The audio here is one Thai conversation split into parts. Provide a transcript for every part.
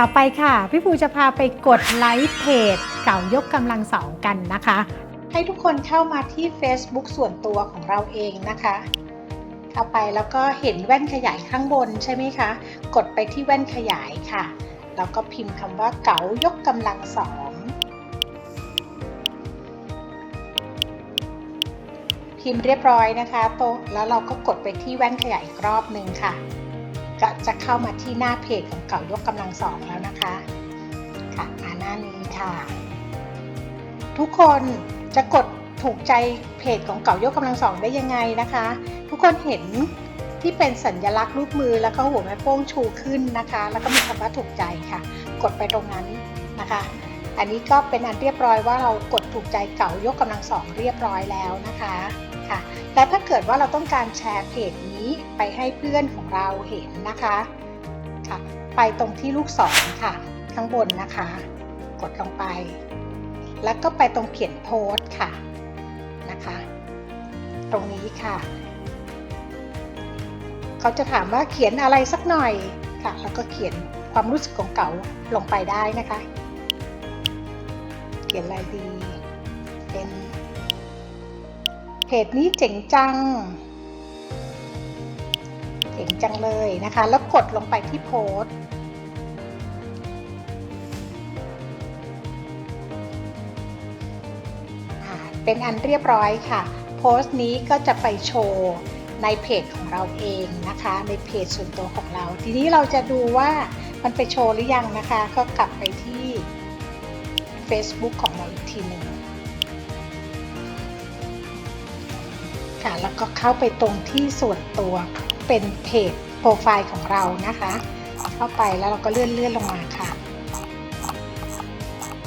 ต่อไปค่ะ พี่ภูจะพาไปกดไลค์เพจเก่ายกกำลังสองกันนะคะ ให้ทุกคนเข้ามาที่ Facebook ส่วนตัวของเราเองนะคะเข้าไปแล้วก็เห็นแว่นขยายข้างบนใช่ไหมคะ กดไปที่แว่นขยายค่ะ แล้วก็พิมพ์คำว่าเก๋ายกกำลังสองพิมพ์เรียบร้อยนะคะโตแล้วเราก็กดไปที่แว่นขยายอีกรอบหนึ่งค่ะ ก็จะเข้ามาที่หน้าเพจของเก่ายกกำลังสองแล้วนะคะ ค่ะอ่าหน้านี้ค่ะ ทุกคนจะกดถูกใจเพจของเก่ายกกำลังสองได้ยังไงนะคะ ทุกคนเห็นที่เป็นสัญลักษณ์รูปมือแล้วก็หัวแม่โป้งชูขึ้นนะคะ แล้วก็มีคำว่าถูกใจค่ะ กดไปตรงนั้นนะคะ อันนี้ก็เป็นอันเรียบร้อยว่าเรากดถูกใจเก่ายกกำลังสองเรียบร้อยแล้วนะคะ ค่ะ และถ้าเกิดว่าเราต้องการแชร์เพจนี้ไปให้เพื่อนของเราเห็นนะคะค่ะ ไปตรงที่ลูกศรค่ะ ข้างบนนะคะ กดลงไป แล้วก็ไปตรงเขียนโพสต์ค่ะนะคะ ตรงนี้ค่ะ เขาจะถามว่าเขียนอะไรสักหน่อยค่ะ แล้วก็เขียนความรู้สึกของเก่าลงไปได้นะคะ เขียนอะไรดี เป็น เพจนี้เจ๋งจัง เจ๋งจังเลยนะคะ แล้วกดลงไปที่โพสเป็นอันเรียบร้อยค่ะ โพสต์นี้ก็จะไปโชว์ในเพจของเราเองนะคะ ในเพจส่วนตัวของเรา ทีนี้เราจะดูว่ามันไปโชว์หรือยังนะคะ ก็กลับไปที่ Facebook ของเราอีกทีหนึ่ง ค่ะ แล้วก็เข้าไปตรงที่ส่วนตัวเป็นเพจโปรไฟล์ของเรานะคะ เข้าไปแล้วเราก็เลื่อนเลื่อนลงมาค่ะ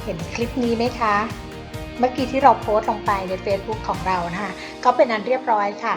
เห็นคลิปนี้ไหมคะ เมื่อกี้ที่เราโพสต์ลงไปใน Facebook ของเรานะคะ ก็เป็นอันเรียบร้อยค่ะ